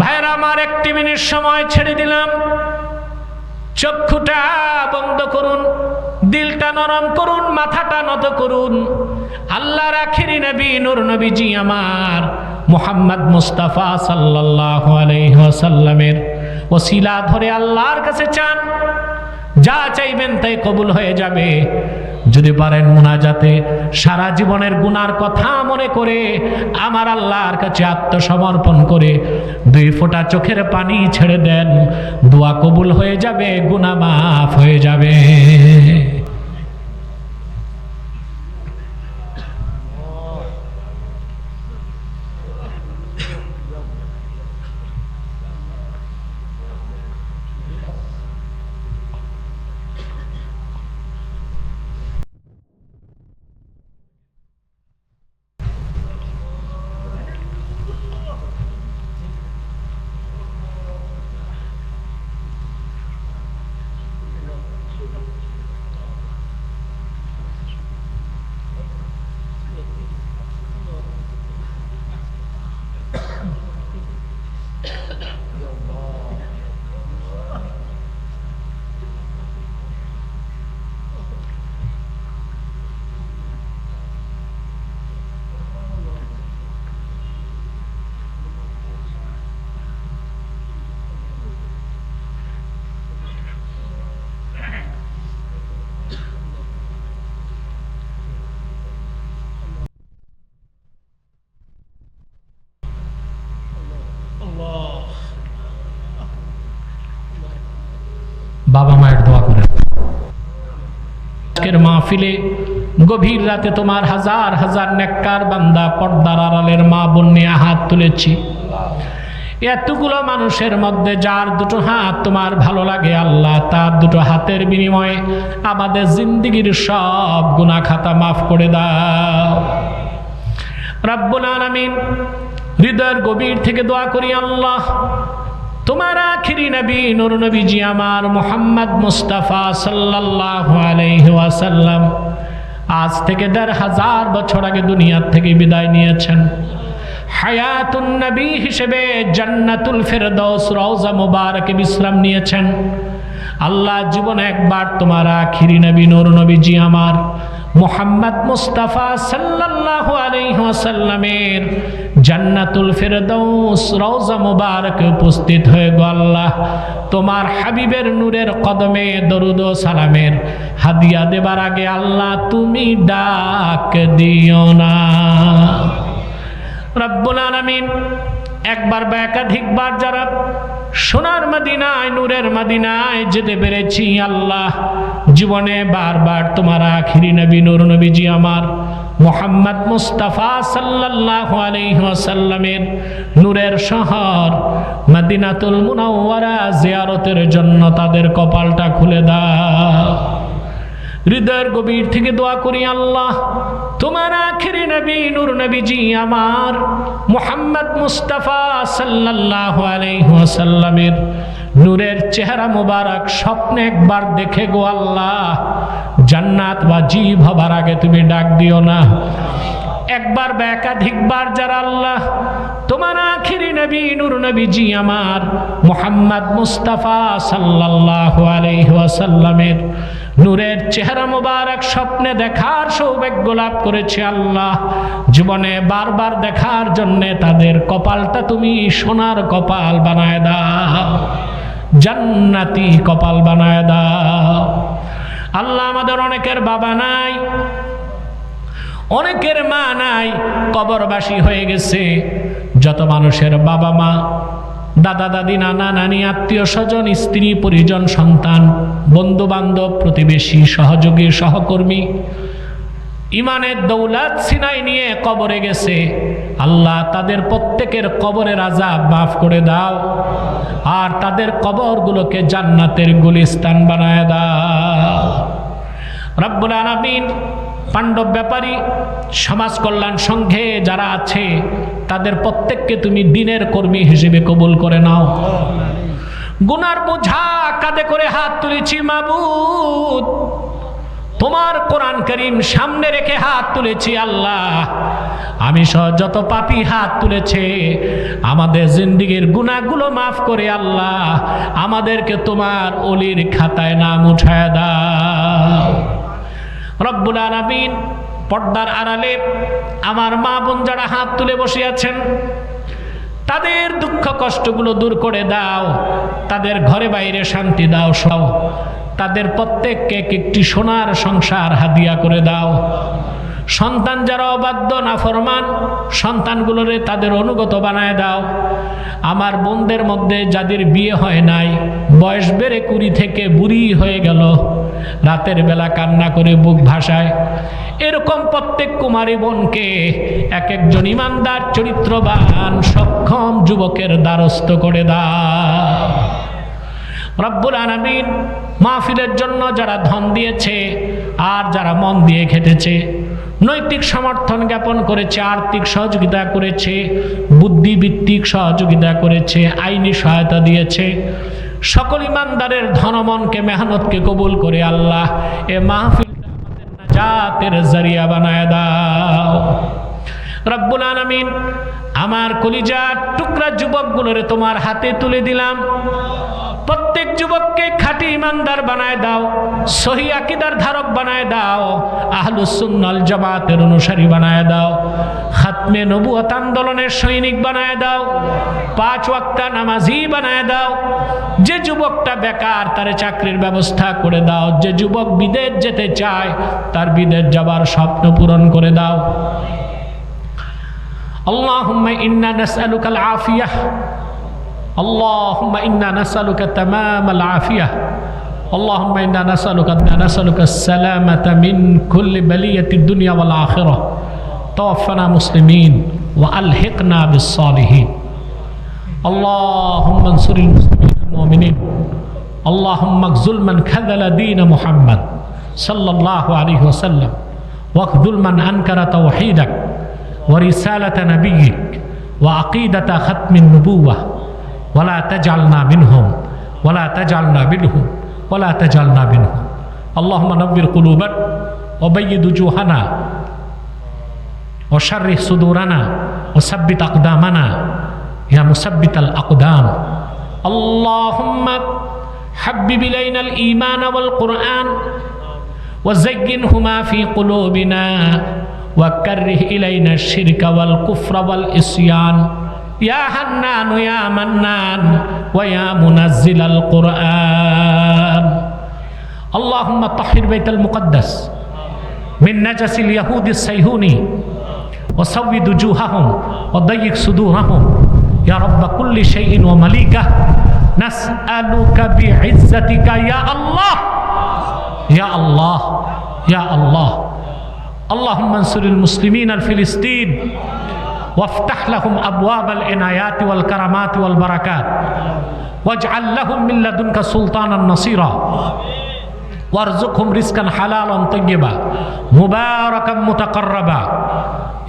ভাইয়েরা, আমার একটি মিনিট সময় ছেড়ে দিলাম। চক্ষুটা বন্ধ করুন, দিলটা নরম করুন, মাথাটা নত করুন। আল্লাহ রাখিরি নবী, নূর নবীজি আমার মোহাম্মদ মুস্তাফা সাল্লাহ আলহ্লামের ওসিলা ধরে আল্লাহর কাছে চান। যা চাইবেন তাই কবুল হয়ে যাবে। যদি পারেন মোনাজাতে, সারা জীবনের গুনার কথা মনে করে, আমার আল্লাহর কাছে আত্মসমর্পণ করে দুই ফোঁটা চোখের পানি ছেড়ে দেন। দোয়া কবুল হয়ে যাবে গুনা মাফ হয়ে যাবে। বাবা মায়ের দোয়া করেন আজকের মাহফিলে গভীর রাতে তোমার হাজার হাজার নেককার বান্দা পর্দার আড়ালের মা বোন নিয়ে হাত তুলেছি। এতগুলো মানুষের মধ্যে যার দুটো হাত তোমার ভালো লাগে, আল্লাহ তার দুটো হাতের বিনিময়ে আমাদের জিন্দিগির সব গুনাহ খাতা মাফ করে দাও। রাব্বুল আলামিন হৃদয়ের গভীর থেকে দোয়া করি, আল্লাহ তোমার আখিরি নবী, নুর নবীজি আমার মোহাম্মদ মুস্তাফা সাল্লাল্লাহু আলাইহি ওয়াসাল্লাম আজ থেকে দেড় হাজার বছর আগে দুনিয়ার থেকে বিদায় নিয়েছেন। হায়াতুন নবী হিসেবে জান্নাতুল ফেরদৌস রওজা মুবারকে বিশ্রাম নিয়েছেন। আল্লাহ জীবনে একবার তোমার আখিরি নবী, নূর নবীজি আমার মোহাম্মদ মুস্তাফা সাল্লাল্লাহু আলাইহি ওয়াসাল্লামের জান্নাতুল ফেরদৌস রওজা মুবারকে উপস্থিত হয়ে গো আল্লাহ। তোমার হাবিবের নূরের কদমে দরুদ সালামের হাদিয়া দেবার আগে আল্লাহ তুমি ডাক দিও না। রব্বুল আলামিন একবার বা একাধিকবার যারা সোনার মাদিনায়, নূরের মদিনায় যেতে পেরেছি, আল্লাহ জীবনে বারবার তোমার আখিরি নবী, নূর নবীজি আমার মোহাম্মদ মুস্তাফা সাল্লাল্লাহু আলাইহি ওয়াসাল্লামের নূরের শহর মদিনাতুল মুনাওয়ারা জিয়ারতের জন্য তাদের কপালটা খুলে দাও। হৃদয়ের গভীর থেকে দোয়া করি আল্লাহ, তোমার আখেরি নবী, নূর নবীজি আমার, মোহাম্মদ মুস্তাফা সাল্লাল্লাহু আলাইহি ওয়াসাল্লামের নূরের চেহারা মুবারক স্বপ্নে একবার দেখে গো আল্লাহ, জান্নাত বা জীব হবার আগে তুমি ডাক দিও না। একবার বা একাধিকবার যারা আল্লাহ, তোমার আখিরি নবী, নূর নবীজি আমার মোহাম্মদ মুস্তাফা সাল্লাল্লাহু আলাইহি ওয়াসাল্লামের নূরের চেহারা মোবারক স্বপ্নে দেখার সৌভাগ্য লাভ করেছে আল্লাহ। জীবনে বারবার দেখার জন্যে তাদের কপালটা তুমি সোনার কপাল বানায় দাও। জান্নাতি কপাল বানায় দাও। আল্লাহ আমাদের অনেকের বাবা নাই অনেকের মা নাই, কবরবাসী হয়ে গেছে। যত মানুষের বাবা মা, দাদা দাদি, নানা নানি, আত্মীয় স্বজন, স্ত্রী, পরিজন, সন্তান বন্ধু বান্ধব প্রতিবেশী, সহযোগী, সহকর্মী, ইমানের দৌলাত সিনাই নিয়ে কবরে গেছে। আল্লাহ তাদের প্রত্যেকের কবরের আজাব মাফ করে দাও, আর তাদের কবরগুলোকে জান্নাতের গুলিস্তান বানায় দাও। রব্বুল আলামিন পাণ্ডব ব্যাপারী, সমাজ কল্যাণ সংঘে যারা আছে, তাদের প্রত্যেককে তুমি দিনের কর্মী হিসেবে কবুল করে নাও। গুনার বোঝা, কাঁধে করে হাত তুলেছি মাবুদ। তোমার কোরআন করিম সামনে রেখে হাত তুলেছি আল্লাহ। আমি সহ যত পাপি হাত তুলেছে, আমাদের জিন্দিগির গুণাগুলো মাফ করে আল্লাহ। আমাদেরকে তোমার অলির খাতায় নাম উঠায় দাও। রব্বুল আলামিন পর্দার আড়ালে আমার মা বোন যারা হাত তুলে বসে আছেন, তাদের দুঃখ কষ্টগুলো দূর করে দাও, তাদের ঘরে বাইরে শান্তি দাও, সব। তাদের প্রত্যেককে একটি সোনার সংসার হাদিয়া করে দাও। সন্তান যারা অবাধ্য না ফরমান সন্তানগুলোরে তাদের অনুগত বানায় দাও। আমার বোনদের মধ্যে যাদের বিয়ে হয় নাই, বয়স বেড়ে কুড়ি থেকে বুড়ি হয়ে গেল। রাতের বেলা কান্না করে বুক ভাসায়। এরকম প্রত্যেক কুমারী বোনকে এক একজন ইমানদার, চরিত্রবান, সক্ষম যুবকের দ্বারস্থ করে দা রব্বুল আলামিন মাহফিলের জন্য যারা ধন দিয়েছে আর যারা মন দিয়ে খেটেছে, নৈতিক সমর্থন জ্ঞাপন করেছে, আর্থিক সহযোগিতা করেছে বুদ্ধিভিত্তিক সহযোগিতা করেছে, আইনি সহায়তা দিয়েছে সকল ইমানদারের ধনমনকে, মেহনতকে কবুল করে আল্লাহ, এ নাজাতের জরিয়া বানায় দাও। রব্বুল আলামিন, আমার কলিজা টুকরা যুবকগুলোরে তোমার হাতে তুলে দিলাম। প্রত্যেক যুবককে খাঁটি ইমানদার বানায় দাও, সহি আকিদার ধারক বানায় দাও আহলুসুন্নাল জামাতের অনুসারী বানায় দাও, খাতমে নবুয়ত আন্দোলনের সৈনিক বানায় দাও, পাঁচ ওয়াক্তা নামাজি বানায় দাও, যে যুবকটা বেকার তার চাকরির ব্যবস্থা করে দাও, যে যুবক বিদেশ যেতে চায় তার বিদেশ যাবার স্বপ্ন পূরণ করে দাও। আল্লাহ ইন্না নাসআলুকাল আফিয়াহ اللهم إنا نسألك تمام العافية اللهم إنا نسألك نسألك السلامة من كل بلية الدنيا والآخرة توفنا مسلمين وألحقنا بالصالحين اللهم انصر المسلمين المؤمنين اللهم اخذل من خذل دين محمد صلى الله عليه وسلم واخذل من أنكر توحيدك ورسالة نبيك وعقيدة ختم النبوة ولا تجعلنا منهم ولا تجعلنا منهم ولا تجعلنا منهم. اللهم নব্বির قلوبنا وبيض وجوهنا وشرح صدورنا وثبت أقدامنا يا مثبت الأقدام. اللهم حبب إلينا الإيمان والقرآن وزينهما في قلوبنا وكره إلينا الشرك والكفر والإصيان يا حنان يا منان ويا منزل القرآن. اللهم طهر بيت المقدس من نجس اليهود السيهوني وسود وجوههم وضيق صدورهم. يا رب كل شيء ومليكة نسألك بعزتك. يا الله يا الله يا الله. اللهم انصر المسلمين الفلسطين وافتح لهم أبواب العنايات والكرامات والبركات. واجعل لهم من لدنك سلطانا نصيرا. وارزقهم رزقا حلالا طيبا. مباركا متقربا.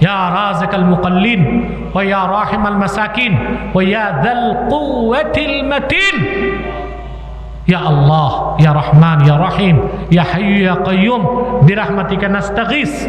يا رازق المقلين ويا راحم المساكين ويا ذا القوة المتين. يا الله يا رحمن يا رحيم يا حي يا قيوم برحمتك نستغيث.